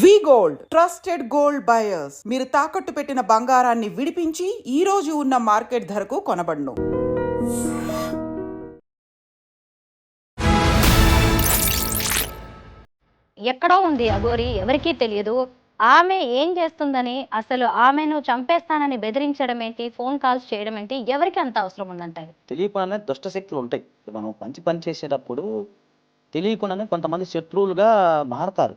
V gold trusted gold buyers. మీరు తాకట్టు పెట్టిన బంగారాన్ని విడిపించి ఈ రోజు ఉన్న మార్కెట్ ధరకు కొనబడును. ఎక్కడో ఉంది అఘోరి ఎవరికీ తెలియదు. ఆమె ఏం చేస్తుందని అసలు ఆమెను చంపేస్తానని బెదిరించడం ఏంటి ఫోన్ కాల్స్ చేయడం ఏంటి ఎవరికి అంత అవసరం ఉందంటారు తెలియకుండానే దుష్ట శక్తులు ఉంటాయి. మనం మంచి పని చేసేటప్పుడు తెలియకుండానే కొంతమంది శత్రువులుగా మారతారు.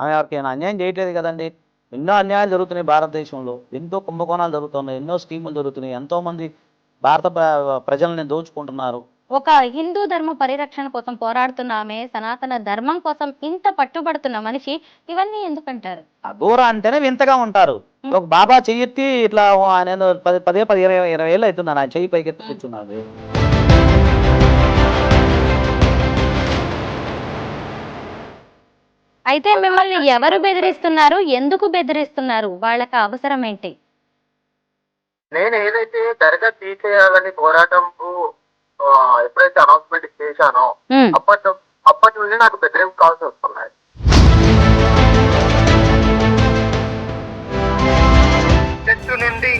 ఆమె ఎవరికైనా అన్యాయం చేయట్లేదు కదండి. ఎన్నో అన్యాయాలు జరుగుతున్నాయి భారతదేశంలో. ఎంతో కుంభకోణాలు జరుగుతున్నాయి. ఎన్నో స్కీములు జరుగుతున్నాయి. ఎంతో మంది భారత ప్ర- ప్రజల్ని దోచుకుంటున్నారు. ఒక హిందూ ధర్మ పరిరక్షణ కోసం పోరాడుతున్న ఆమె సనాతన ధర్మం కోసం ఇంత పట్టుబడుతున్న మనిషి ఇవన్నీ ఎందుకంటారు? అఘోర అంటేనే వింతగా ఉంటారు. ఒక బాబా చెయ్యెత్తి ఇట్లా ఆయన పది పదే ఇరవై ఇరవై ఏళ్ళు అవుతుంది ఆయన చెయ్యి పైకి కూర్చున్నాడు. అయితే మిమ్మల్ని ఎవరు బెదిరిస్తున్నారు? ఎందుకు బెదిరిస్తున్నారు? వాళ్ళకి అవసరం ఏంటి? నేను ఏదైతే దర్గా తీసేయాలని పోరాటంకు ఆ, ఎప్పుడైతే అనౌన్స్మెంట్ చేశానో అప్పటి అప్పటి నుండి నాకు బెదిరింపు కాల్స్ వస్తున్నాయి. చెట్టు నుండి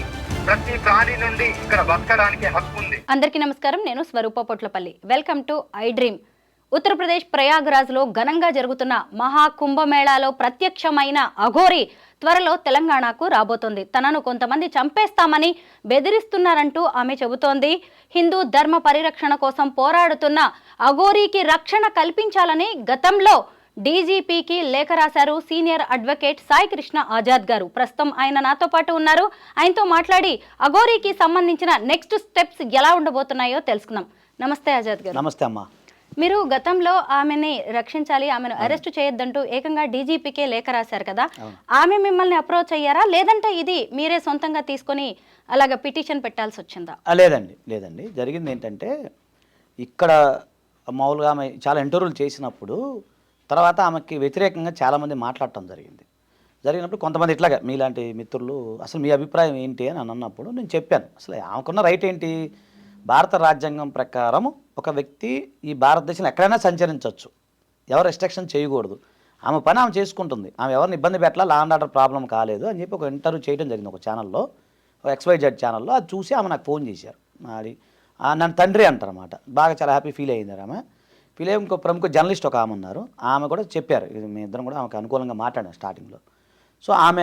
ప్రతి ప్రాణి నుండి ఇక్కడ బతకడానికి హక్కు ఉంది. అందరికీ నమస్కారం. నేను Swaroopa Potlapalli. Welcome to I dream Uttar Pradesh ప్రయాగ్రాజ్లో ఘనంగా జరుగుతున్న మహా కుంభమేళాలో ప్రత్యక్షమైన అఘోరి త్వరలో తెలంగాణకు రాబోతోంది. తనను కొంతమంది చంపేస్తామని బెదిరిస్తున్నారంటూ ఆమె చెబుతోంది. హిందూ ధర్మ పరిరక్షణ కోసం పోరాడుతున్న అఘోరీకి రక్షణ కల్పించాలని గతంలో డీజీపీకి లేఖ రాశారు సీనియర్ అడ్వకేట్ సాయి కృష్ణ ఆజాద్ గారు. ప్రస్తుతం ఆయన నాతో పాటు ఉన్నారు. ఆయనతో మాట్లాడి అఘోరీకి సంబంధించిన నెక్స్ట్ స్టెప్స్ ఎలా ఉండబోతున్నాయో తెలుసుకుందాం. నమస్తే ఆజాద్ గారు. నమస్తే అమ్మా. మీరు గతంలో ఆమెని రక్షించాలి ఆమెను అరెస్ట్ చేయొద్దంటూ ఏకంగా డీజీపీకే లేఖ రాశారు కదా. ఆమె మిమ్మల్ని అప్రోచ్ అయ్యారా? లేదంటే ఇది మీరే సొంతంగా తీసుకొని అలాగ పిటిషన్ పెట్టాల్సి వచ్చిందా? లేదండి లేదండి. జరిగింది ఏంటంటే ఇక్కడ మామూలుగా ఆమె చాలా ఇంటర్వ్యూలు చేసినప్పుడు తర్వాత ఆమెకి వ్యతిరేకంగా చాలామంది మాట్లాడటం జరిగింది. జరిగినప్పుడు కొంతమంది ఇట్లాగా మీలాంటి మిత్రులు అసలు మీ అభిప్రాయం ఏంటి? అని అని అన్నప్పుడు నేను చెప్పాను. అసలు ఆమెకున్న రైట్ ఏంటి? భారత రాజ్యాంగం ప్రకారం ఒక వ్యక్తి ఈ భారతదేశంలో ఎక్కడైనా సంచరించవచ్చు. ఎవరు రెస్ట్రిక్షన్ చేయకూడదు. ఆమె పని ఆమె చేసుకుంటుంది. ఆమె ఎవరిని ఇబ్బంది పెట్టాలా లా అండ్ ఆర్డర్ ప్రాబ్లం కాలేదు అని చెప్పి ఒక ఇంటర్వ్యూ చేయడం జరిగింది ఒక ఛానల్లో ఒక ఎక్స్వైజెడ్ ఛానల్లో అది చూసి ఆమె నాకు ఫోన్ చేశారు. మరి నన్ను తండ్రి అంటారన్నమాట. బాగా చాలా హ్యాపీ ఫీల్ అయ్యింది ఆమె. ఫీల్ అయ్యి ఇంకో ప్రముఖ జర్నలిస్ట్ ఒక ఆమె ఉన్నారు. ఆమె కూడా చెప్పారు. మీ ఇద్దరం కూడా ఆమెకు అనుకూలంగా మాట్లాడాను స్టార్టింగ్లో సో ఆమె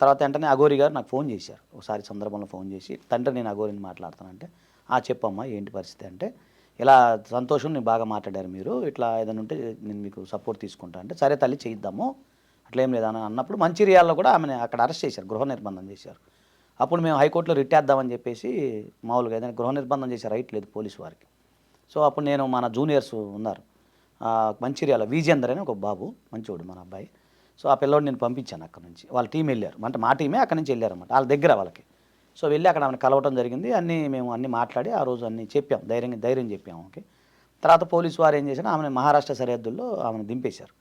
తర్వాత వెంటనే అఘోరి గారు నాకు ఫోన్ చేశారు. ఒకసారి సందర్భంలో ఫోన్ చేసి తండ్రి నేను అఘోరిని మాట్లాడతానంటే ఆ చెప్పమ్మా ఏంటి పరిస్థితి అంటే ఇలా సంతోషం నేను బాగా మాట్లాడారు మీరు ఇట్లా ఏదైనా ఉంటే నేను మీకు సపోర్ట్ తీసుకుంటా అంటే సరే తల్లి చేయిద్దాము అట్లా ఏం లేదని అన్నప్పుడు మంచిర్యాలలో కూడా ఆమెను అక్కడ అరెస్ట్ చేశారు గృహ నిర్బంధం చేశారు. అప్పుడు మేము హైకోర్టులో రిట్ వేద్దామని చెప్పేసి మామూలుగా ఏదైనా గృహ నిర్బంధం చేసే రైట్ లేదు పోలీసు వారికి. సో అప్పుడు నేను మన జూనియర్స్ ఉన్నారు. మంచిర్యాల విజేందర్ అని ఒక బాబు మంచివాడు మన అబ్బాయి. సో ఆ పిల్లోడు నేను పంపించాను అక్కడ నుంచి. వాళ్ళ టీం వెళ్ళారు. అంటే మా టీమే అక్కడ నుంచి వెళ్ళారన్నమాట. వాళ్ళ దగ్గర వాళ్ళకి. సో వెళ్ళి అక్కడ ఆమెను కలవటం జరిగింది. అన్నీ మేము అన్నీ మాట్లాడి ఆ రోజు అన్నీ చెప్పాం. ధైర్యంగా ధైర్యం చెప్పాము ఓకే తర్వాత పోలీసు వారు ఏం చేశారు? ఆమెను మహారాష్ట్ర సరిహద్దుల్లో ఆమెను దింపేశారు.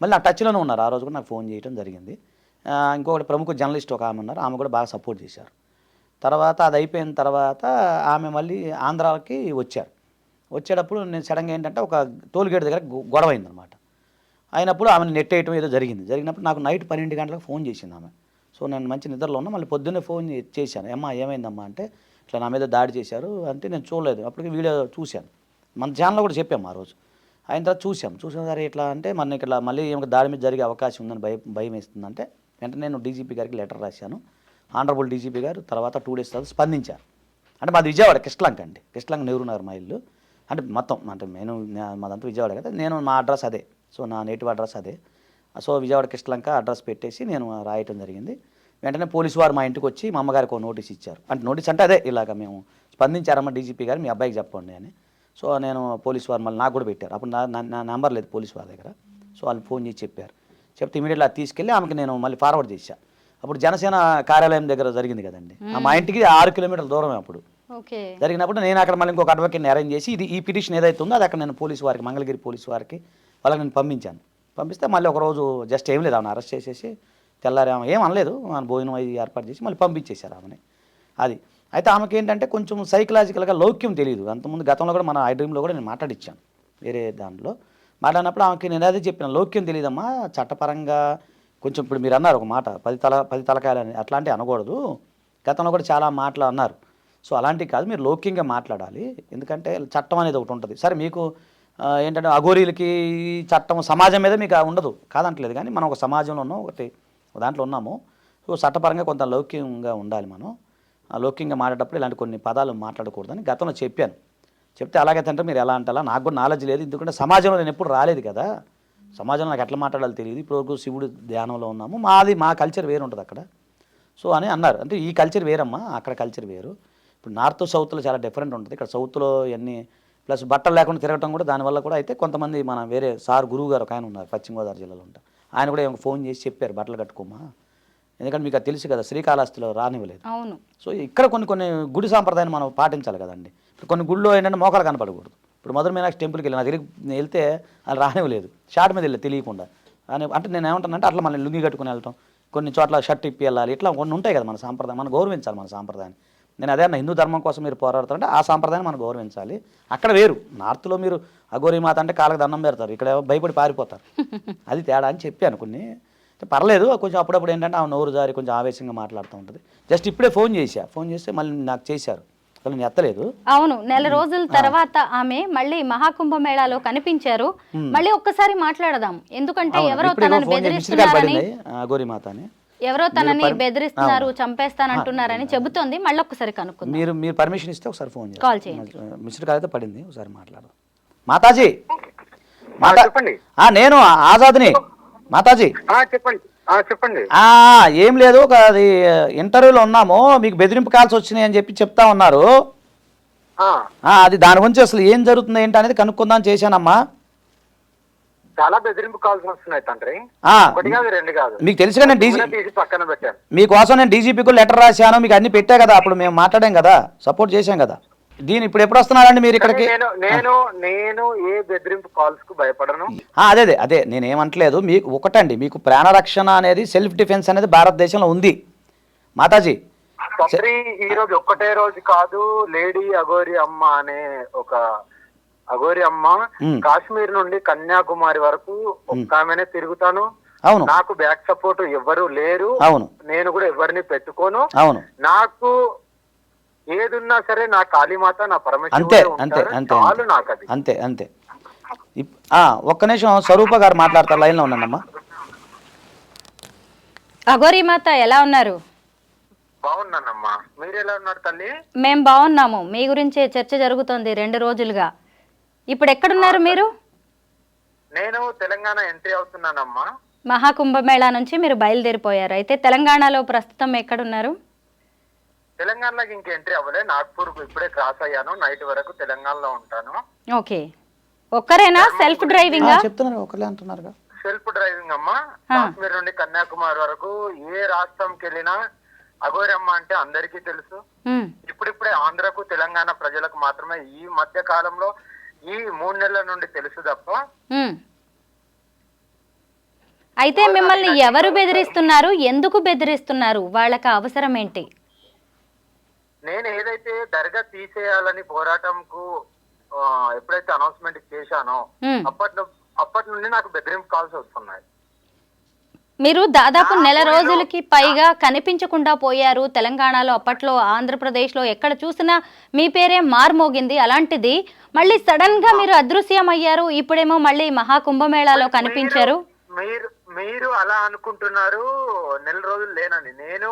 మళ్ళీ నా టచ్లోనే ఉన్నారు. ఆ రోజు కూడా నాకు ఫోన్ చేయడం జరిగింది. ఇంకొకటి ప్రముఖ జర్నలిస్ట్ ఒక ఆమె ఉన్నారు. ఆమె కూడా బాగా సపోర్ట్ చేశారు. తర్వాత అది అయిపోయిన తర్వాత ఆమె మళ్ళీ ఆంధ్రాకి వచ్చారు. వచ్చేటప్పుడు నేను సడన్గా ఏంటంటే ఒక టోల్గేట్ దగ్గర గొడవ అయిందనమాట అయినప్పుడు ఆమెను నెట్టేయటం ఏదో జరిగింది. జరిగినప్పుడు నాకు నైట్ పన్నెండు గంటలకు ఫోన్ చేసింది ఆమె. సో నేను మంచి నిద్రలో ఉన్నా మళ్ళీ పొద్దున్నే ఫోన్ చేశాను. అమ్మా ఏమైందమ్మా? అంటే ఇట్లా నా మీద దాడి చేశారు. అంటే నేను చూడలేదు. అప్పటికి వీడియో చూశాను. మన ఛానల్లో కూడా చెప్పాము ఆ రోజు. అయిన తర్వాత చూసాం చూసిన సరే ఎట్లా అంటే మన ఇక్కడ మళ్ళీ ఏమైనా దాడి మీద జరిగే అవకాశం ఉందని భయం భయం వేస్తుందంటే వెంటనే నేను డీజీపీ గారికి లెటర్ రాశాను. ఆనరబుల్ డీజీపీ గారు తర్వాత టూ డేస్ తర్వాత స్పందించారు. అంటే మాది విజయవాడ కిష్లంక అండి. కిష్లంక నెహ్రూ నగర్ మా ఇల్లు. అంటే మొత్తం అంటే నేను మాదంతా విజయవాడ కదా. నేను మా అడ్రస్ అదే. సో నా నేటివ్ అడ్రస్ అదే. సో విజయవాడ కిష్లంక అడ్రస్ పెట్టేసి నేను రాయటం జరిగింది. వెంటనే పోలీసు వారు మా ఇంటికి వచ్చి మా అమ్మగారికి ఒక నోటీస్ ఇచ్చారు. అంటే నోటీస్ అంటే అదే ఇలాగ మేము స్పందించారమ్మ డీజీపీ గారు మీ అబ్బాయికి చెప్పండి అని. సో నేను పోలీసు వారు మళ్ళీ నాకు కూడా పెట్టారు. అప్పుడు నా నా- నెంబర్ లేదు పోలీసు వారి దగ్గర. సో వాళ్ళు ఫోన్ చేసి చెప్పారు. చెప్తే ఇమీడియట్గా అది తీసుకెళ్ళి ఆమెకి నేను మళ్ళీ ఫార్వర్డ్ చేశా. అప్పుడు జనసేన కార్యాలయం దగ్గర జరిగింది కదండి. ఆ మా ఇంటికి ఆరు కిలోమీటర్ల దూరమే అప్పుడు. ఓకే. జరిగినప్పుడు నేను అక్కడ మళ్ళీ ఇంకొక అడ్వకేట్ని అరేంజ్ చేసి ఇది ఈ పిటిషన్ ఏదైతే ఉందో అది అక్కడ నేను పోలీసు వారికి మంగళగిరి పోలీసు వారికి వాళ్ళకి నేను పంపించాను. పంపిస్తే మళ్ళీ ఒక రోజు జస్ట్ ఏం లేదు ఆమెను అరెస్ట్ చేసేసి తెల్లారి ఆమె ఏం అనలేదు. మన భోజనం అవి ఏర్పాటు చేసి మళ్ళీ పంపించేశారు ఆమెని. అది. అయితే ఆమెకి ఏంటంటే కొంచెం సైకలాజికల్గా లౌక్యం తెలియదు అంతకుముందు గతంలో కూడా మన ఐ డ్రీమ్లో కూడా నేను మాట్లాడిచ్చాను వేరే దాంట్లో. మాట్లాడినప్పుడు ఆమెకి నేను అదే చెప్పిన లౌక్యం తెలియదమ్మా చట్టపరంగా కొంచెం ఇప్పుడు మీరు అన్నారు ఒక మాట పది తల పది తలకాయలు అని అట్లాంటివి అనకూడదు. గతంలో కూడా చాలా మాటలు అన్నారు. సో అలాంటివి కాదు మీరు లౌక్యంగా మాట్లాడాలి. ఎందుకంటే చట్టం అనేది ఒకటి ఉంటుంది. సరే మీకు ఏంటంటే అఘోరీలకి ఈ చట్టం సమాజం మీద మీకు ఉండదు. కాదంటలేదు కానీ మనం ఒక సమాజంలో ఉన్నాం ఒకటి దాంట్లో ఉన్నాము. సో చట్టపరంగా కొంత లౌక్యంగా ఉండాలి మనం. ఆ లౌక్యంగా మాట్లాడేటప్పుడు ఇలాంటి కొన్ని పదాలు మాట్లాడకూడదని గతంలో చెప్పాను. చెప్తే అలాగే అంటే మీరు ఎలా అంటారా నాకు కూడా నాలెడ్జ్ లేదు. ఎందుకంటే సమాజంలో నేను ఎప్పుడు రాలేదు కదా. సమాజంలో నాకు ఎట్లా మాట్లాడాలో తెలియదు. ఇప్పుడు శివుడు ధ్యానంలో ఉన్నాము. మాది మా కల్చర్ వేరు ఉంటుంది అక్కడ. సో అని అన్నారు. అంటే ఈ కల్చర్ వేరమ్మా. అక్కడ కల్చర్ వేరు. ఇప్పుడు నార్త్ సౌత్లో చాలా డిఫరెంట్ ఉంటుంది. ఇక్కడ సౌత్లో ఇవన్నీ ప్లస్ బట్టలు లేకుండా తిరగటం కూడా దానివల్ల కూడా అయితే కొంతమంది మన వేరే సార్ గురువు గారు ఒక ఆయన ఉన్నారు. పశ్చిమ గోదావరి జిల్లాలో ఉంటారు. ఆయన కూడా ఏమో ఫోన్ చేసి చెప్పారు బట్టలు కట్టుకోమా. ఎందుకంటే మీకు అది తెలుసు కదా శ్రీకాళహస్తిలో రానివ్వలేదు. అవును. సో ఇక్కడ కొన్ని కొన్ని గుడి సాంప్రదాయాన్ని మనం పాటించాలి కదండి. ఇప్పుడు కొన్ని గుళ్ళో ఏంటంటే మోకాలు కనపడకూడదు. ఇప్పుడు మధుర మీనాక్షి టెంపుల్కి వెళ్ళి నా దగ్గరికి నేను వెళ్తే అది రానివ్వలేదు. షార్ట్ మీద వెళ్ళి తెలియకుండా. అని అంటే నేను ఏమంటానంటే అట్లా మనం లుంగి కట్టుకుని వెళ్ళటం కొన్ని చోట్ల షర్ట్ ఇప్పి వెళ్ళాలి ఇట్లా కొన్ని ఉంటాయి కదా మన సాంప్రదాయం మనం గౌరవించాలి మన సాంప్రదాయాన్ని. నేను అదే అన్న హిందూ ధర్మం కోసం మీరు పోరాడుతారంటే ఆ సాంప్రదాయాన్ని మనం గౌరవించాలి. అక్కడ వేరు. నార్త్లో మీరు అఘోరి మాత అంటే కాళ్ళకి దండం పెడతారు. ఇక్కడ భయపడి పారిపోతారు. అది తేడా అని చెప్పాను కొన్ని. పర్లేదు కొంచెం అప్పుడప్పుడు ఏంటంటే ఆ నోరు జారి కొంచెం ఆవేశంగా మాట్లాడుతూ ఉంటుంది. జస్ట్ ఇప్పుడే ఫోన్ చేశా. ఫోన్ చేస్తే మళ్ళీ నాకు చేశారు. నేను ఎత్తలేదు. అవును నెల రోజుల తర్వాత ఆమె మళ్ళీ మహాకుంభమేళాలో కనిపించారు. మళ్ళీ ఒక్కసారి మాట్లాడదాం. ఎందుకంటే ఎవరో తనని బెదిరిస్తున్నారని. మాత అని ఎవరో తనని బెదిరిస్తున్నారు. చంపేస్తానంటున్నారని చెబుతోంది. మళ్ళీ ఒక్కసారి కనుక్కుందాం. మీరు మీరు పర్మిషన్ ఇస్తే ఒకసారి ఫోన్ కాల్ చేయండి. మిస్డ్ కాల్ అయితే పడింది. ఒకసారి మాట్లాడదాం. మాతాజీ! మాతా చెప్పండి. ఆ, నేను ఆజాద్ని. మాతాజీ! ఆ, చెప్పండి. ఆ, చెప్పండి. ఆ, ఏం లేదు. ఒక అది ఇంటర్వ్యూలో ఉన్నాము. మీకు బెదిరింపు కాల్స్ వచ్చినాయి అని చెప్పి చెప్తా ఉన్నారు. ఆ, ఆ, అది దాని గురించి అసలు ఏం జరుగుతుంది ఏంటి అనేది కనుక్కుందాం చేశానమ్మా. చాలా బెదిరింపు కాల్స్ వస్తున్నాయి తండ్రి. ఒకటి కాదు రెండు కాదు. మీకు నేను డీజీ తీసి పక్కన పెట్టాను. మీకోసం నేను డీజీపీకి లెటర్ రాశాను మీకు అన్ని పెట్టా కదా అప్పుడు మేము మాట్లాడాం కదా సపోర్ట్ చేశాం కదా. దీని ఇప్పుడు ఎప్పుడు వస్తున్నారండి మీరు ఇక్కడికి? నేను నేను నేను ఏ బెదిరింపు కాల్స్కు భయపడను అదే అదే అదే నేనేమంటలేదు మీకు ఒకటండి మీకు ప్రాణరక్షణ అనేది సెల్ఫ్ డిఫెన్స్ అనేది భారతదేశంలో ఉంది. మాతాజీ ఈ రోజు ఒక్కటే రోజు కాదు లేడీ అగోరి అమ్మ అనే ఒక అగోరి అమ్మ. కాశ్మీర్ నుండి కన్యాకుమారి వరకు ఒక్క ఆమెనే తిరుగుతాను. అవును. నాకు బ్యాక్ సపోర్ట్ ఎవ్వరు లేరు. అవును. నేను కూడా ఎవరిని పెట్టుకోను. అవును. నాకు ఏదున్నా సరే నా కాళీమాత నా అంతే పరమేశ్వరుడే అంతే. అంతే చాలు నాకు అది అంతే. అంతే ఒక్క నిమిషం స్వరూప గారు మాట్లాడతారు లైన్లో ఉన్నానమ్మా అఘోరి మాత ఎలా ఉన్నారు? బాగున్నానమ్మా. మీరు ఎలా ఉన్నారు తల్లి? మేం బాగున్నాము. మీ గురించే చర్చ జరుగుతోంది రెండు రోజులుగా. ఇప్పుడు ఎక్కడున్నారు మీరు? నేను తెలంగాణ ఎంట్రీ అవుతున్నానమ్మా. మహాకుంభమేళా నుంచి మీరు బయలుదేరిపోయారు. అయితే తెలంగాణలో ప్రస్తుతం ఎక్కడున్నారు? తెలంగాణలోకి ఇంక ఎంట్రీ అవ్వలే. నాగ్పూర్ ఇప్పుడే క్రాస్ అయ్యాను. నైట్ వరకు తెలంగాణలో ఉంటాను. ఓకే. ఒక్కరేనా? సెల్ఫ్ ఆ, డ్రైవింగా చెప్తున్నారు. ఒకళ్ళే అంటున్నారుగా. సెల్ఫ్ డ్రైవింగ్ అమ్మా కాశ్మీర్ నుండి కన్యాకుమారి వరకు ఏ రాష్ట్రంకి వెళ్ళినా అఘోరమ్మ అంటే అందరికీ తెలుసు. ఇప్పుడిప్పుడే ఆంధ్రకు తెలంగాణ ప్రజలకు మాత్రమే. ఈ మధ్య కాలంలో ఈ మూడు నెలల నుండి తెలుసు తప్ప. అయితే మిమ్మల్ని ఎవరు బెదిరిస్తున్నారు ఎందుకు బెదిరిస్తున్నారు వాళ్ళకి అవసరం ఏంటి నేను ఏదైతే దర్గా తీసేయాలని పోరాటంకు ఎప్పుడైతే అనౌన్స్మెంట్ చేశానో ఉమ్. అప్పటి ను- అప్పటి నుండి నాకు బెదిరింపు కాల్స్ వస్తున్నాయి మీరు దాదాపు నెల రోజులకి పైగా కనిపించకుండా పోయారు. తెలంగాణలో అప్పట్లో ఆంధ్రప్రదేశ్లో ఎక్కడ చూసినా మీ పేరే మార్మోగింది అలాంటిది. మళ్ళీ సడన్గా మీరు అదృశ్యం అయ్యారు ఇప్పుడేమో మళ్ళీ మహాకుంభమేళాలో కనిపించారు. మీరు మీరు అలా అనుకుంటున్నారు నెల రోజులు లేనని. నేను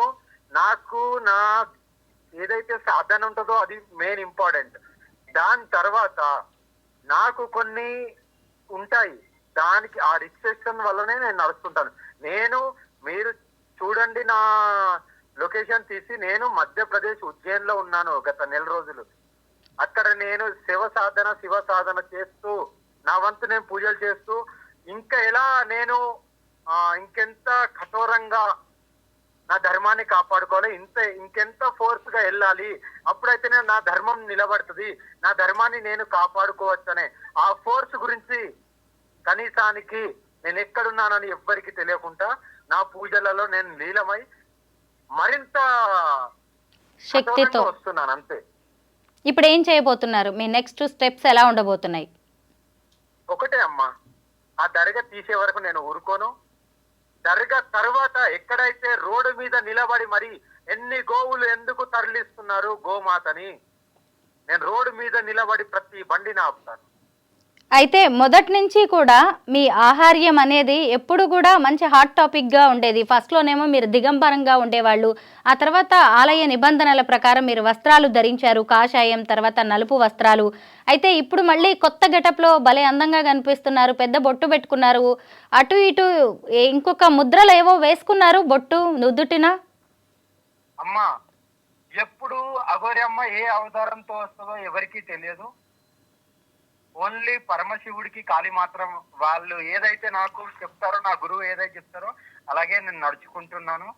నాకు నా ఏదైతే సాధన ఉంటుందో అది మెయిన్ ఇంపార్టెంట్ దాని తర్వాత నాకు కొన్ని ఉంటాయి. దానికి ఆ రిస్ట్రిక్షన్ వల్లనే నేను నడుస్తుంటాను. నేను మీరు చూడండి నా లొకేషన్ తీసి నేను మధ్యప్రదేశ్ ఉజ్జయిన్లో ఉన్నాను గత నెల రోజులు. అక్కడ నేను శివ సాధన శివ సాధన చేస్తూ నా వంతు నేను పూజలు చేస్తూ ఇంకా ఎలా నేను ఇంకెంత కఠోరంగా నా ధర్మాన్ని కాపాడుకోవాలి ఇంత ఇంకెంత ఫోర్స్గా వెళ్ళాలి అప్పుడైతేనే నా ధర్మం నిలబడుతుంది నా ధర్మాన్ని నేను కాపాడుకోవచ్చనే ఆ ఫోర్స్ గురించి కనీసానికి నేను ఎక్కడున్నానని ఎవ్వరికి తెలియకుండా నా పూజలలో నేను లీలమై మరింత శక్తితో. వస్తున్నాను అంతే. ఇప్పుడు ఏం చేయబోతున్నారు? మీ నెక్స్ట్ స్టెప్స్ ఎలా ఉండబోతున్నాయి? ఒకటే అమ్మా ఆ దర్గా తీసే వరకు నేను ఊరుకోను. దర్గా తర్వాత ఎక్కడైతే రోడ్డు మీద నిలబడి మరి ఎన్ని గోవులు ఎందుకు తరలిస్తున్నారు గోమాతని నేను రోడ్డు మీద నిలబడి ప్రతి బండిని ఆపుతాను. అయితే మొదటి నుంచి కూడా మీ ఆహార్యం అనేది ఎప్పుడు కూడా మంచి హాట్ టాపిక్గా ఉండేది. ఫస్ట్లోనేమో మీరు దిగంబరంగా ఉండేవాళ్ళు. ఆ తర్వాత ఆలయ నిబంధనల ప్రకారం మీరు వస్త్రాలు ధరించారు. కాషాయం తర్వాత నలుపు వస్త్రాలు. అయితే ఇప్పుడు మళ్ళీ కొత్త గెటప్లో భలే అందంగా కనిపిస్తున్నారు. పెద్ద బొట్టు పెట్టుకున్నారు. అటు ఇటు ఇంకొక ముద్రలు ఏవో వేసుకున్నారు. బొట్టు నుదుటిన? అమ్మా ఎప్పుడు అఘోరి అమ్మ ఏ అవతారంతో వస్తుందో ఎవరికీ తెలియదు. ఓన్లీ పరమశివుడికి కాళీ మాత్రం వాళ్ళు ఏదైతే నాకు చెప్తారో నా గురువు ఏదైతే చెప్తారో అలాగే నేను నడుచుకుంటున్నాను.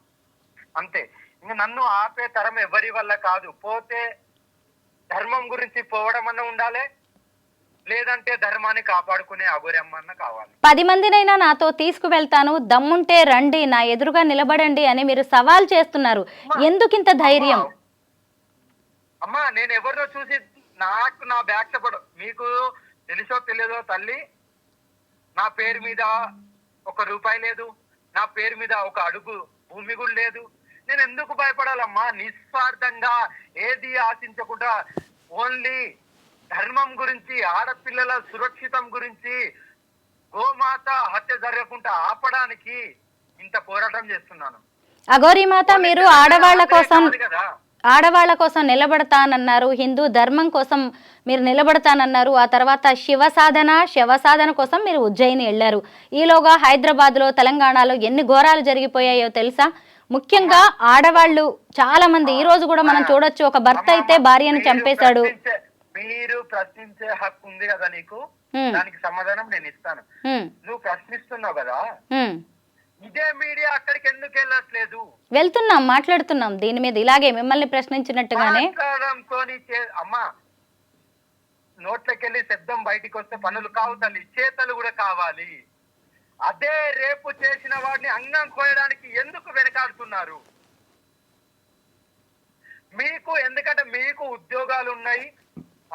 అంతే. ఇంకా నన్ను ఆపే తరం ఎవరి వల్ల కాదు. పోతే ధర్మం గురించి పోవడం అన్న ఉండాలి లేదంటే ధర్మాన్ని కాపాడుకునే అన్న కావాలి. పది మందినైనా నాతో తీసుకువెళ్తాను. దమ్ముంటే రండి నా ఎదురుగా నిలబడండి అని మీరు సవాల్ చేస్తున్నారు. ఎందుకింత ధైర్యం? అమ్మా నేను ఎవరినో చూసి నాకు నా బ్యాక్ మీకు తెలుసో తెలియదో తల్లి నా పేరు మీద ఒక రూపాయి లేదు నా పేరు మీద ఒక అడుగు భూమి కూడా లేదు. నేను ఎందుకు భయపడాలమ్మా? నిస్వార్థంగా ఏది ఆశించకుండా ఓన్లీ ధర్మం గురించి ఆడపిల్లల సురక్షితం గురించి గోమాత హత్య జరగకుండా ఆపడానికి ఇంత పోరాటం చేస్తున్నాను. అఘోరి మాత మీరు ఆడవాళ్ళ కోసం ఆడవాళ్ళ కోసం నిలబడతానన్నారు హిందూ ధర్మం కోసం మీరు నిలబడతానన్నారు ఆ తర్వాత శివ సాధన శవ సాధన కోసం మీరు ఉజ్జయిని వెళ్ళారు. ఈలోగా హైదరాబాద్లో తెలంగాణలో ఎన్ని ఘోరాలు జరిగిపోయాయో తెలుసా? ముఖ్యంగా ఆడవాళ్ళు చాలా మంది ఈ రోజు కూడా మనం చూడొచ్చు ఒక భర్త అయితే భార్యను చంపేశాడు. మీరు ప్రశ్నించే హక్కు ఉంది కదా నీకు. దానికి సమాధానం నేను ఇస్తాను. నువ్వు ప్రశ్నిస్తున్నావు కదా. ఇదే మీడియా అక్కడికి ఎందుకు వెళ్ళట్లేదు? వెళ్తున్నాం మాట్లాడుతున్నాం. దీని మీద ఇలాగే మిమ్మల్ని ప్రశ్నించినట్టుగానే. అమ్మా నోట్లకెళ్ళి శబ్దం బయటికి వస్తే పనులు కావు తల్లి చేతలు కూడా కావాలి. అదే రేపు చేసిన వాడిని అంగం కోయడానికి ఎందుకు వెనకాడుతున్నారు? మీకు ఎందుకంటే మీకు ఉద్యోగాలు ఉన్నాయి.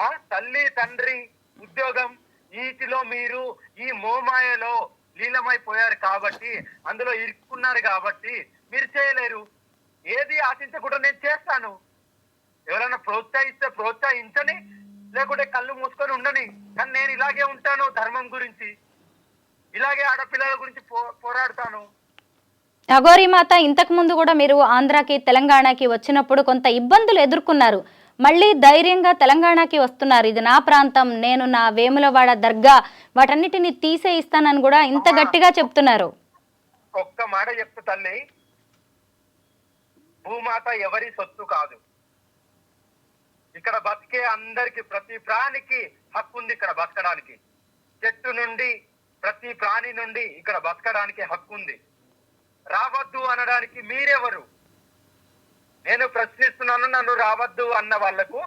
ఆ తల్లి తండ్రి ఉద్యోగం వీటిలో మీరు ఈ మోమాయలో లీలమైపోయారు కాబట్టి అందులో ఇరుక్కున్నారు కాబట్టి మీరు చేయలేరు. ఏది ఆశించకుండా నేను చేస్తాను. ఎవరైనా ప్రోత్సహిస్తే ప్రోత్సహించని లేకుంటే కళ్ళు మూసుకొని ఉండని కానీ నేను ఇలాగే ఉంటాను ధర్మం గురించి. ఇలాగే ఆడపిల్లల గురించి పో- పోరాడతాను. అఘోరి మాత ఇంతకు ముందు కూడా మీరు ఆంధ్రాకి తెలంగాణకి వచ్చినప్పుడు కొంత ఇబ్బందులు ఎదుర్కొన్నారు. మళ్ళీ ధైర్యంగా తెలంగాణకి వస్తున్నారు. ఇది నా ప్రాంతం నేను నా వేములవాడ దర్గా వాటన్నిటిని తీసే ఇస్తానని కూడా ఇంత గట్టిగా చెప్తున్నారు. ఒక్క మాట చెప్తా తల్లి భూమాత ఎవరి సొత్తు కాదు. ఇక్కడ బతికే అందరికి ప్రతి ప్రాణికి హక్కు ఉంది ఇక్కడ బతకడానికి. చెట్టు నుండి ప్రతి ప్రాణి నుండి ఇక్కడ బతకడానికి హక్కు ఉంది. రావద్దు అనడానికి మీరెవరు? నేను ప్రశ్నిస్తున్నాను నన్ను రావద్దు అన్న వాళ్ళకు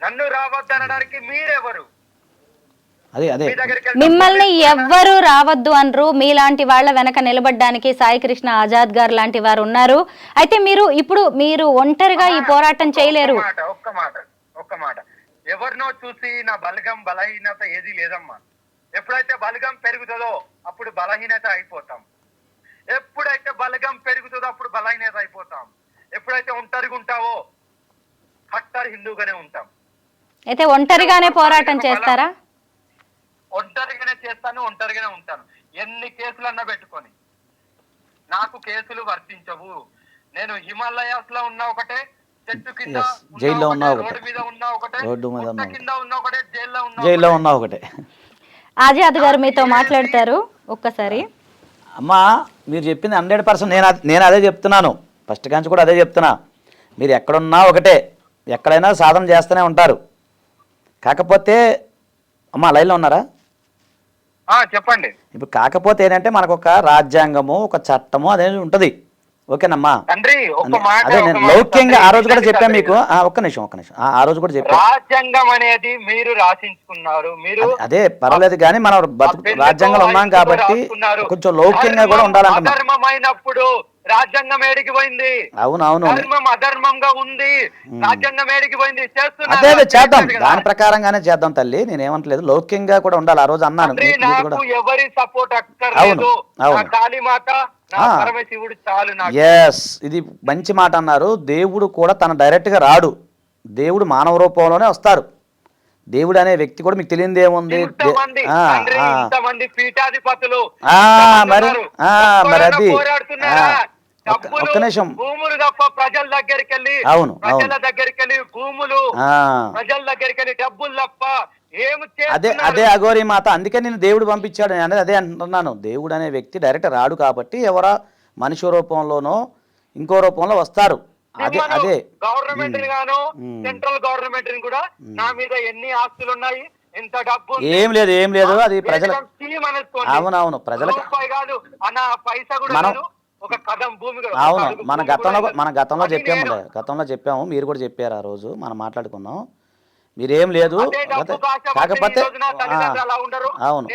నన్ను రావద్దు అనడానికి మీరెవరు? అదే అదే. మిమ్మల్ని ఎవ్వరూ రావద్దు అనరు. మీలాంటి వాళ్ళ వెనక నిలబడడానికి సాయి కృష్ణ ఆజాద్ గారు లాంటి వారు ఉన్నారు. అయితే మీరు ఇప్పుడు మీరు ఒంటరిగా ఈ పోరాటం చేయలేరు. ఒక్క మాట ఒక్క మాట. ఎవరినో చూసి నా బలగం బలహీనత ఏది లేదమ్మా. ఎప్పుడైతే బలగం పెరుగుతుందో అప్పుడు బలహీనత అయిపోతాం. ఎప్పుడైతే బలగం పెరుగుతుందో అప్పుడు బలహీనత అయిపోతాం. ఎప్పుడైతే ఒంటరిగా ఉంటావో కట్టర్ హిందూగానే ఉంటాం. అయితే ఒంటరిగానే పోరాటం చేస్తారా? ఒంటరిగానే చేస్తాను ఒంటరిగానే ఉంటాను. ఎన్ని కేసులన్నా పెట్టుకొని. నాకు కేసులు వర్తించవు. నేను హిమాలయాస్లో ఉన్న ఒకటే చెట్టు కింద జైల్లో ఉన్నా. రోడ్డు మీద ఉన్న ఒకటే రోడ్డు మీద కింద ఉన్న ఒకటే జైల్లో ఉన్న జైల్లో ఉన్నా ఒకటే. ఆజాద్ గారు మీతో మాట్లాడతారు ఒక్కసారి. అమ్మా మీరు చెప్పింది హండ్రెడ్ పర్సెంట్ నేను నేను అదే చెప్తున్నాను. ఫస్ట్ కాంచి కూడా అదే చెప్తున్నా. మీరు ఎక్కడున్నా ఒకటే ఎక్కడైనా సాధన చేస్తూనే ఉంటారు. కాకపోతే అమ్మా లైన్లో ఉన్నారా? చెప్పండి. ఇప్పుడు కాకపోతే ఏంటంటే మనకు ఒక రాజ్యాంగము ఒక చట్టము అనేది ఉంటుంది. ఓకేనమ్మా? అదే- నేను లౌక్యంగా ఆ రోజు కూడా చెప్పాను. మీకు. ఆ, ఒక్క నిమిషం ఒక్క నిమిషం. ఆ, రోజు కూడా చెప్పాను. రాజ్యాంగం అనేది మీరు రాసించుకున్నారు. మీరు అదే- పర్వాలేదు కానీ మనం రాజ్యాంగంలో ఉన్నాం కాబట్టి. కొంచెం లౌక్యంగా కూడా అధర్మమైనప్పుడు రాజ్యాంగం ఏడికి పోయింది. అవును అవును ధర్మం అధర్మంగా ఉంది. రాజ్యాంగం ఏడికి పోయింది. అదే అదే చేద్దాం. దాని ప్రకారంగానే చేద్దాం తల్లి. నేను ఏమంటలేదు. లౌక్యంగా కూడా ఉండాలి. ఆ రోజు అన్నాను. నాకు ఎవరి సపోర్ట్ అక్కర్లేదు. కాళీమాత. పరమశివుడు చాలు ఎస్ ఇది మంచి మాట అన్నారు. దేవుడు కూడా తన డైరెక్ట్గా రాడు. దేవుడు మానవ రూపంలోనే వస్తారు. దేవుడు అనే వ్యక్తి కూడా మీకు తెలియదు ఏముంది మరి మరి అది ఒక్క- నిమిషం. భూములు తప్ప ప్రజల దగ్గరికి వెళ్ళి అవును, ప్రజల. దగ్గరికి వెళ్ళి భూములు. ప్రజల దగ్గరికి వెళ్ళి డబ్బులు తప్ప అదే? అదే అఘోరి మాత అందుకే నేను దేవుడు పంపించాడు అనేది అదే అంటున్నాను దేవుడు అనే వ్యక్తి డైరెక్ట్ రాడు కాబట్టి ఎవరో మనిషి రూపంలోనో ఇంకో రూపంలో వస్తారు అదే గవర్నమెంట్ని గాను. సెంట్రల్ గవర్నమెంట్ని కూడా నా మీద ఎన్ని ఆస్తులు ఉన్నాయి ఎంత డబ్బు? ఏం లేదు ఏం లేదు. అది ప్రజల. అవునవును ప్రజలకు కాదు అన్న పైసా కూడా ఒక భూమి అవును మన గతంలో మన గతంలో చెప్పాము. గతంలో చెప్పాము మీరు కూడా చెప్పారు ఆ రోజు. మనం మాట్లాడుకున్నాం. మీరేం లేదు. కాకపోతే అవును,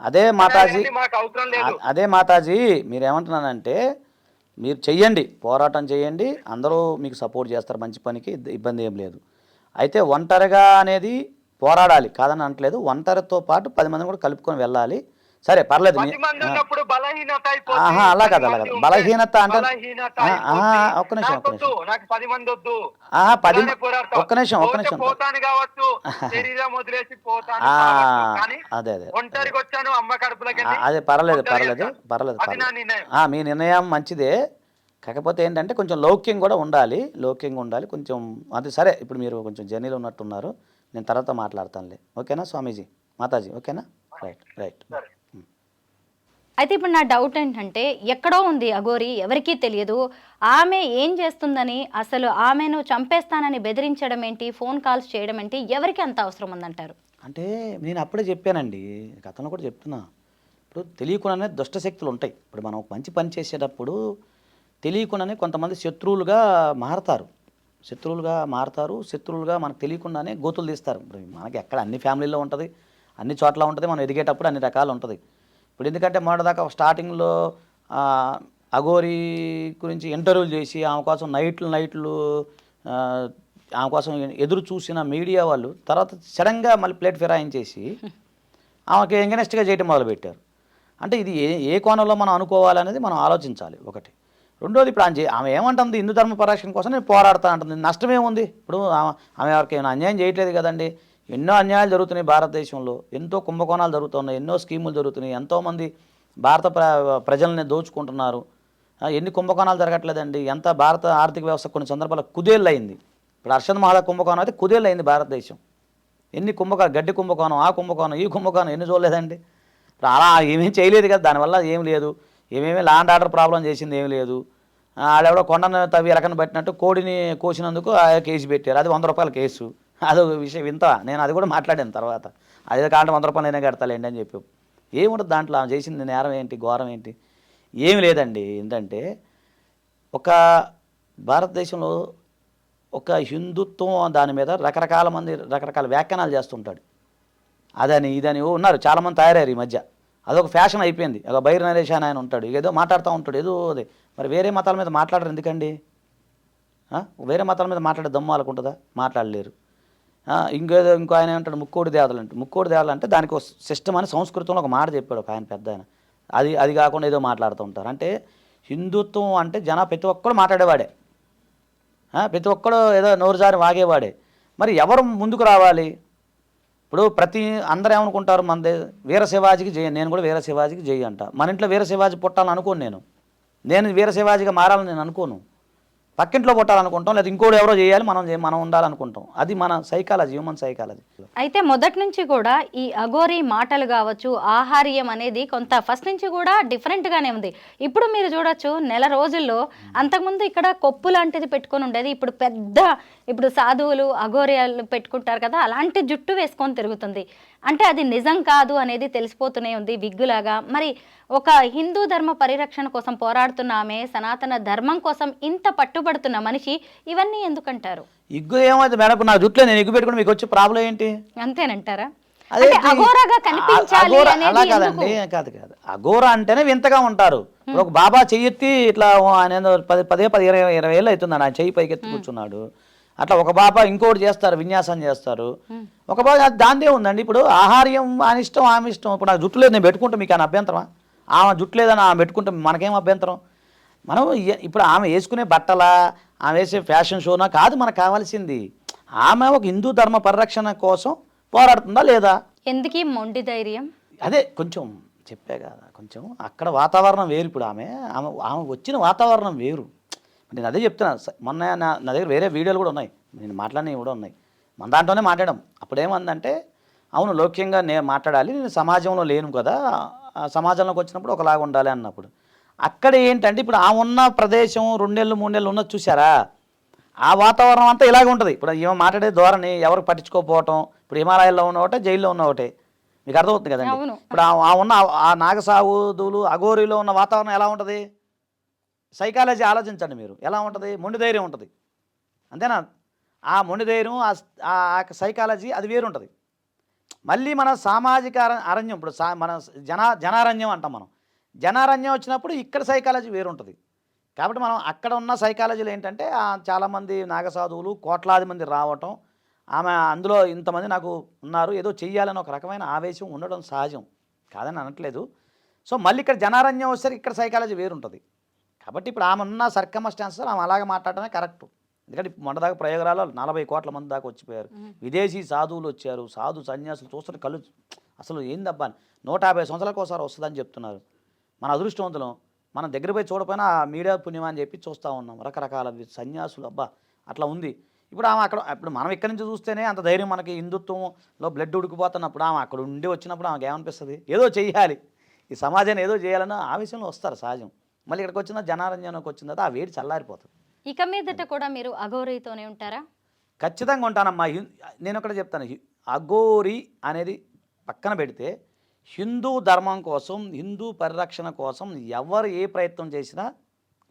అదే మాతాజీ అదే మాతాజీ మీరేమంటున్నానంటే మీరు చెయ్యండి పోరాటం చేయండి అందరూ మీకు సపోర్ట్ చేస్తారు మంచి పనికి ఇబ్బంది ఏం లేదు. అయితే ఒంటరిగా అనేది పోరాడాలి కాదని అనట్లేదు ఒంటరితో పాటు పది మందిని కూడా కలుపుకొని వెళ్ళాలి. సరే పర్లేదు అలా కాదు, అలా కాదు. బలహీనత అంటే- ఒక్క నిమిషం, ఒక్క నాకు పది మంది వద్దు. పది. ఒక్క నిమిషం ఒక్క నిమిషం. పోతాను కావచ్చు. శరీరం వదిలేసి పోతాను ఆ, కావచ్చు. కానీ అదే అదే. ఒంటరికి వచ్చాను అమ్మ కడుపులకి ఆ, అదే పర్లేదు పర్లేదు. పర్లేదు మీ నిర్ణయం మంచిదే. కాకపోతే ఏంటంటే కొంచెం లౌక్యం కూడా ఉండాలి. లౌక్యంగా ఉండాలి. కొంచెం అది సరే ఇప్పుడు మీరు కొంచెం జర్నీలో ఉన్నట్టున్నారు. నేను తర్వాత మాట్లాడతానులే. ఓకేనా స్వామీజీ? మాతాజీ ఓకేనా? Right right. అయితే ఇప్పుడు నా డౌట్ ఏంటంటే ఎక్కడో ఉంది అఘోరి ఎవరికీ తెలియదు. ఆమె ఏం చేస్తుందని అసలు ఆమెను చంపేస్తానని బెదిరించడం ఏంటి ఫోన్ కాల్స్ చేయడం ఏంటి ఎవరికి అంత అవసరం ఉందంటారు? అంటే నేను అప్పుడే చెప్పానండి గతంలో కూడా చెప్తున్నా. ఇప్పుడు తెలియకుండానే దుష్ట శక్తులు ఉంటాయి. ఇప్పుడు మనం ఒక మంచి పని చేసేటప్పుడు తెలియకుండానే కొంతమంది శత్రువులుగా మారతారు. శత్రువులుగా మారతారు శత్రువులుగా మనకు తెలియకుండానే గోతులు తీస్తారు. ఇప్పుడు మనకి ఎక్కడ అన్ని ఫ్యామిలీలో ఉంటుంది అన్ని చోట్ల ఉంటుంది మనం ఎదిగేటప్పుడు అన్ని రకాలు ఉంటుంది. ఇప్పుడు ఎందుకంటే మొదటిదాకా స్టార్టింగ్లో ఆ, అఘోరి గురించి ఇంటర్వ్యూలు చేసి ఆమె కోసం నైట్లు నైట్లు ఆమె కోసం ఎదురు చూసిన మీడియా వాళ్ళు తర్వాత సడన్గా మళ్ళీ ప్లేట్ ఫిరాయించేసి ఆమెకి ఎంగనెస్ట్గా చేయటం మొదలుపెట్టారు. అంటే ఇది ఏ ఏ కోణంలో మనం అనుకోవాలనేది మనం ఆలోచించాలి ఒకటి. రెండోది ఇప్పుడు ఆమె చే- ఆమె ఏమంటుంది హిందూ ధర్మ పరిరక్షణ కోసం నేను పోరాడుతా అంటుంది. నష్టమేముంది ఇప్పుడు ఆమె ఆమె ఎవరికి అన్యాయం చేయట్లేదు కదండి. ఎన్నో అన్యాయాలు జరుగుతున్నాయి భారతదేశంలో ఎంతో కుంభకోణాలు జరుగుతున్నాయి ఎన్నో స్కీములు జరుగుతున్నాయి ఎంతోమంది భారత ప్ర ప్రజల్ని దోచుకుంటున్నారు. ఎన్ని కుంభకోణాలు జరగట్లేదండి. ఎంత భారత ఆర్థిక వ్యవస్థ కొన్ని సందర్భాల్లో కుదేళ్ళు అయింది ఇప్పుడు అర్షద్ మహాల కుంభకోణం అయితే కుదేళ్ళు అయింది భారతదేశం. ఎన్ని కుంభకోణం గడ్డి కుంభకోణం ఆ కుంభకోణం ఈ కుంభకోణం ఎన్ని చూడలేదండి. ఇప్పుడు అలా ఏమేం చేయలేదు కదా దానివల్ల ఏం లేదు. ఏమేమి ల్యాండ్ ఆర్డర్ ప్రాబ్లం చేసింది ఏం లేదు. ఆ, ఆడెవడో కొండను తవ్వి ఎలకను పెట్టినట్టు కోడిని కోసినందుకు ఆ కేసు పెట్టారు. అది వంద రూపాయల కేసు. అదొక విషయం. వింత నేను అది కూడా మాట్లాడాను తర్వాత. అదే కాంట వంద రూపాయలు నేనే కడతాలేండి అని చెప్పి. ఏముంటుంది దాంట్లో? ఆమె చేసింది నేరం ఏంటి? ఘోరం ఏంటి? ఏమి లేదండి. ఏంటంటే ఒక భారతదేశంలో ఒక హిందుత్వం దాని మీద రకరకాల మంది రకరకాల వ్యాఖ్యానాలు చేస్తుంటాడు. అదని ఇదని ఓ ఉన్నారు. చాలామంది తయారయ్యారు ఈ మధ్య. అదొక ఫ్యాషన్ అయిపోయింది. ఒక బైర్ నరేష్ అని ఆయన ఉంటాడు. ఏదో మాట్లాడుతూ ఉంటాడు. ఏదో అదే. మరి వేరే మతాల మీద మాట్లాడరు ఎందుకండి? వేరే మతాల మీద మాట్లాడే దమ్ము వాళ్ళకు ఉంటుందా? మాట్లాడలేరు. ఇంకేదో ఇంకో ఆయన ఏమంటాడు? ముక్కోడి దేవతలు అంటే. ముక్కోడి దేవతలు అంటే దానికి ఒక సిస్టమ్ అని సంస్కృతంలో ఒక మాట చెప్పాడు ఒక ఆయన పెద్ద ఆయన. అది అది కాకుండా ఏదో మాట్లాడుతూ ఉంటారు. అంటే హిందుత్వం అంటే జన ప్రతి ఒక్కడు మాట్లాడేవాడే. ప్రతి ఒక్కడు ఏదో నోరుజారి వాగేవాడే. మరి ఎవరు ముందుకు రావాలి? ఇప్పుడు ప్రతి అందరూ ఏమనుకుంటారు? మనదే వీర శివాజీకి జయ నేను కూడా వీర శివాజీకి జై అంట. మన ఇంట్లో వీర శివాజీ పుట్టాలని అనుకోను నేను. నేను వీర శివాజీగా మారాలని నేను అనుకోను. పక్కింట్లో పుట్టాలనుకుంటాం లేదా ఇంకోటి ఎవరో చేయాలి మనం మనం ఉండాలనుకుంటాం. అది మన సైకాలజీ హ్యూమన్ సైకాలజీ అయితే మొదటి నుంచి కూడా ఈ అఘోరి మాటలు కావచ్చు ఆహార్యం అనేది కొంత ఫస్ట్ నుంచి కూడా డిఫరెంట్గానే ఉంది. ఇప్పుడు మీరు చూడొచ్చు నెల రోజుల్లో అంతకుముందు ఇక్కడ కొప్పు లాంటిది పెట్టుకొని ఉండేది ఇప్పుడు పెద్ద ఇప్పుడు సాధువులు అఘోరియాలు పెట్టుకుంటారు కదా అలాంటి జుట్టు వేసుకొని తిరుగుతుంది. అంటే అది నిజం కాదు అనేది తెలిసిపోతూనే ఉంది విగ్గులాగా. మరి ఒక హిందూ ధర్మ పరిరక్షణ కోసం పోరాడుతున్న ఆమె సనాతన ధర్మం కోసం ఇంత పట్టుబడుతున్న మనిషి ఇవన్నీ ఎందుకంటారు? ఇగ్గు ఏమైంది మేడం నా జుట్లో నేను ఇగ్గు పెట్టుకుని మీకు వచ్చే ప్రాబ్లం ఏంటి? అంతేనంటారా? అలా? కాదండి. కాదు కాదు. అఘోరా అంటేనే వింతగా ఉంటారు. ఒక బాబా చెయ్యెత్తి ఇట్లా ఆయన పదే పది ఇరవై ఇరవై ఏళ్ళు అవుతుంది ఆయన చెయ్యి పైకెత్తి కూర్చున్నాడు. అట్లా ఒక బాబా ఇంకోటి చేస్తారు విన్యాసం చేస్తారు. ఒక బాబా దాందే ఉందండి. ఇప్పుడు ఆహార్యం ఆయన ఇష్టం ఆమె ఇష్టం. ఇప్పుడు నాకు జుట్టు లేదు నేను పెట్టుకుంటే మీకు ఆయన అభ్యంతరమా? ఆమె జుట్టు లేదని ఆమె పెట్టుకుంటే మనకేం అభ్యంతరం? మనం ఇప్పుడు ఆమె వేసుకునే బట్టలా ఆమె వేసే ఫ్యాషన్ షోనా కాదు మనకు కావాల్సింది. ఆమె ఒక హిందూ ధర్మ పరిరక్షణ కోసం పోరాడుతుందా లేదా? ఎందుకు మొండి ధైర్యం? అదే కొంచెం చెప్పే కదా కొంచెం అక్కడ వాతావరణం వేరు ఇప్పుడు ఆమె. ఆమె ఆమె వచ్చిన వాతావరణం వేరు. నేను అదే చెప్తున్నా. మొన్న నా నా దగ్గర వేరే వీడియోలు కూడా ఉన్నాయి. నేను మాట్లాడినవి కూడా ఉన్నాయి. మన దాంట్లోనే మాట్లాడాం. అప్పుడు ఏమందంటే అవును లౌక్యంగా నేను మాట్లాడాలి. నేను సమాజంలో లేను కదా. సమాజంలోకి వచ్చినప్పుడు ఒకలాగా ఉండాలి అన్నప్పుడు. అక్కడ ఏంటంటే ఇప్పుడు ఆ ఉన్న ప్రదేశం రెండేళ్ళు మూడేళ్ళు ఉన్నది చూసారా ఆ వాతావరణం అంతా ఇలాగే ఉంటుంది. ఇప్పుడు ఈమె మాట్లాడే ధోరణి ఎవరికి పట్టించుకోకపోవటం ఇప్పుడు హిమాలయాల్లో ఉన్న ఒకటే జైల్లో ఉన్న ఒకటే. మీకు అర్థమవుతుంది కదండి. ఇప్పుడు ఆ- ఉన్న ఆ నాగసాగుదులు అఘోరిలో ఉన్న వాతావరణం ఎలా ఉంటుంది? సైకాలజీ ఆలోచించండి మీరు. ఎలా ఉంటుంది? మొండి ధైర్యం ఉంటుంది. అంతేనా? ఆ మొండి ధైర్యం ఆ సైకాలజీ అది వేరు ఉంటుంది మళ్ళీ మన సామాజిక అరణ్యం ఇప్పుడు సా మన జన జనారణ్యం అంటాం మనం. జనారణ్యం వచ్చినప్పుడు ఇక్కడ సైకాలజీ వేరు ఉంటుంది కాబట్టి మనం అక్కడ ఉన్న సైకాలజీలు ఏంటంటే చాలామంది నాగసాధువులు కోట్లాది మంది రావటం ఆమె అందులో ఇంతమంది నాకు ఉన్నారు ఏదో చెయ్యాలని ఒక రకమైన ఆవేశం ఉండడం సహజం. కాదని అనట్లేదు. సో మళ్ళీ ఇక్కడ జనారణ్యం వచ్చేసరికి ఇక్కడ సైకాలజీ వేరు ఉంటుంది కాబట్టి ఇప్పుడు ఆమె ఉన్న సర్కమస్టాన్సెస్ ఆమె అలాగే మాట్లాడటమే కరెక్ట్ ఎందుకంటే ఇప్పుడు మొన్న దాకా ప్రయోగరాలు నలభై కోట్ల మంది దాకా వచ్చిపోయారు. విదేశీ సాధువులు వచ్చారు. సాధు సన్యాసులు చూస్తుంటే కళ్ళు అసలు ఏందబ్బా. నూట యాభై సంవత్సరాలకు ఒకసారి వస్తుందని చెప్తున్నారు. మన అదృష్టవంతులం మనం దగ్గర పోయి చూడపోయినా ఆ మీడియా పుణ్యం అని చెప్పి చూస్తూ ఉన్నాం. రకరకాల సన్యాసులు అబ్బా అట్లా ఉంది. ఇప్పుడు ఆమె అక్కడ ఇప్పుడు మనం ఇక్కడి నుంచి చూస్తేనే అంత ధైర్యం మనకి హిందుత్వంలో బ్లడ్ ఉడికిపోతున్నప్పుడు ఆమె అక్కడ ఉండి వచ్చినప్పుడు ఆమెకి ఏమనిపిస్తుంది ఏదో చెయ్యాలి. ఈ సమాజాన్ని ఏదో చేయాలన్న ఆవేశంలో వస్తారు సహజం. మళ్ళీ ఇక్కడికి వచ్చిన జనారంజనకు వచ్చిన తర్వాత ఆ వేడి చల్లారిపోతుంది. ఇక మీదట కూడా మీరు అఘోరీతోనే ఉంటారా? ఖచ్చితంగా ఉంటానమ్మా. నేను ఒకటి చెప్తాను. అఘోరి అనేది పక్కన పెడితే హిందూ ధర్మం కోసం హిందూ పరిరక్షణ కోసం ఎవరు ఏ ప్రయత్నం చేసినా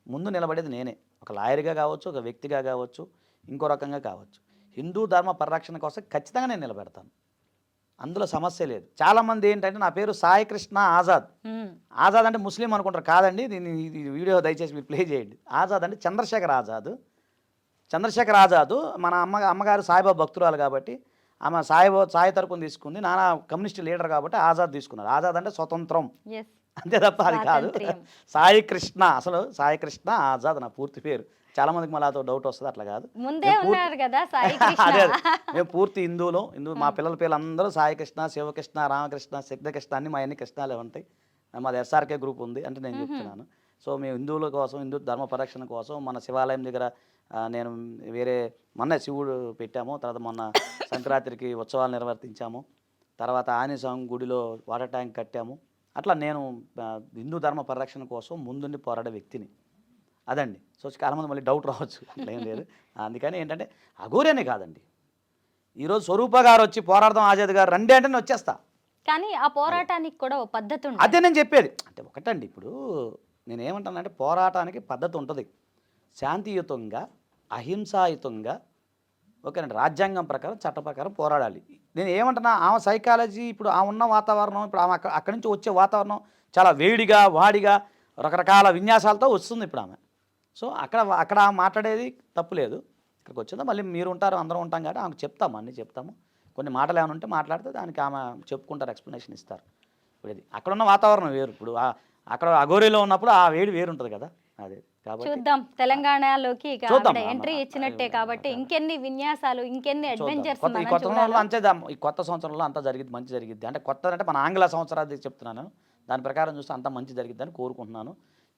ముందు నిలబడేది నేనే. ఒక లాయర్గా కావచ్చు ఒక వ్యక్తిగా కావచ్చు ఇంకో రకంగా కావచ్చు. హిందూ ధర్మ పరిరక్షణ కోసం ఖచ్చితంగా నేను నిలబెడతాను. అందులో సమస్య లేదు. చాలామంది ఏంటంటే నా పేరు సాయి కృష్ణ ఆజాద్. ఆజాద్ అంటే ముస్లిం అనుకుంటారు. కాదండి దీన్ని వీడియో దయచేసి మీరు ప్లే చేయండి. ఆజాద్ అంటే చంద్రశేఖర్ ఆజాద్. చంద్రశేఖర్ ఆజాద్ మన అమ్మ అమ్మగారు సాయిబాబా భక్తురాలు కాబట్టి ఆమె సాయిబా సాయి తరపున తీసుకుంది. నాన్న కమ్యూనిస్ట్ లీడర్ కాబట్టి ఆజాద్ తీసుకున్నారు. ఆజాద్ అంటే స్వతంత్రం. అంతే తప్ప అది కాదు. సాయి కృష్ణ అసలు సాయి కృష్ణ ఆజాద్ నా పూర్తి పేరు. చాలా మందికి మళ్ళీ అదో డౌట్ వస్తుంది అట్లా కాదు. ముందే ఉన్నారు కదా సాయి అదే. మేము పూర్తి హిందువులు. హిందూ మా పిల్లల పేర్లు అందరూ సాయి కృష్ణ శివకృష్ణ రామకృష్ణ శక్తికృష్ణ అన్ని మా అన్ని కృష్ణాలే ఉంటాయి. మాది ఎస్ఆర్కే గ్రూప్ ఉంది అంటే నేను చెప్తున్నాను. సో మేము హిందువుల కోసం హిందూ ధర్మ పరిరక్షణ కోసం మన శివాలయం దగ్గర నేను వేరే మొన్న శివుడు పెట్టాము తర్వాత మొన్న సంక్రాంతికి ఉత్సవాలు నిర్వర్తించాము. తర్వాత ఆంజనేయస్వామి గుడిలో వాటర్ ట్యాంక్ కట్టాము. అట్లా నేను హిందూ ధర్మ పరిరక్షణ కోసం ముందుండి పోరాడే వ్యక్తిని. అదండి. సో చాలామంది మళ్ళీ డౌట్ రావచ్చు. అట్లా ఏం లేదు. అందుకని ఏంటంటే అఘోరేనే కాదండి. ఈరోజు స్వరూప గారు వచ్చి పోరాడదాం ఆజాద్ గారు రండి అంటే నేను వచ్చేస్తా. కానీ ఆ పోరాటానికి కూడా ఓ పద్ధతి ఉంది అదే నేను చెప్పేది. అంటే ఒకటండి ఇప్పుడు నేను ఏమంటానంటే పోరాటానికి పద్ధతి ఉంటుంది. శాంతియుతంగా అహింసాయుతంగా ఓకేనండి రాజ్యాంగం ప్రకారం చట్ట ప్రకారం పోరాడాలి. నేను ఏమంటున్నా ఆమె సైకాలజీ ఇప్పుడు ఆ ఉన్న వాతావరణం ఇప్పుడు ఆమె అక్క- అక్కడి నుంచి వచ్చే వాతావరణం చాలా వేడిగా వాడిగా రకరకాల విన్యాసాలతో వస్తుంది ఇప్పుడు ఆమె. సో అక్కడ అక్కడ మాట్లాడేది తప్పులేదు ఇక్కడికి వచ్చిందా మళ్ళీ మీరు ఉంటారు అందరం ఉంటాం కాబట్టి ఆమెకు చెప్తాము అన్నీ చెప్తాము. కొన్ని మాటలు ఏమైనా ఉంటే మాట్లాడితే దానికి ఆమె చెప్పుకుంటారు ఎక్స్ప్లెనేషన్ ఇస్తారు. ఇప్పుడు ఇది అక్కడ ఉన్న వాతావరణం వేరు. ఇప్పుడు అక్కడ అఘోరీలో ఉన్నప్పుడు ఆ వేడి వేరు ఉంటుంది కదా అదే కాబట్టి చూద్దాం. తెలంగాణలోకి ఎంట్రీ ఇచ్చినట్టే కాబట్టి ఇంకెన్ని విన్యాసాలు ఇంకెన్ని. అడ్వెంచర్స్ ఈ కొత్త సంవత్సరంలో అంతే ఈ కొత్త సంవత్సరంలో అంతా జరిగింది మంచి జరిగిద్ది. అంటే కొత్త అంటే మన ఆంగ్ల సంవత్సరాది చెప్తున్నాను. దాని ప్రకారం చూస్తే అంతా మంచి జరిగిద్దని కోరుకుంటున్నాను.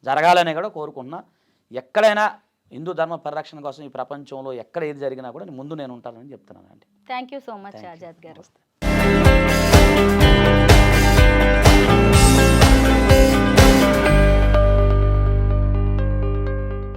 జరగాలనే కూడా కోరుకుంటున్నా. ఎక్కడైనా హిందూ ధర్మ పరిరక్షణ కోసం ఈ ప్రపంచంలో ఎక్కడ ఏది జరిగినా కూడా ముందు నేను ఉంటానని చెప్తున్నాను అండి thank you so much. Azad garu.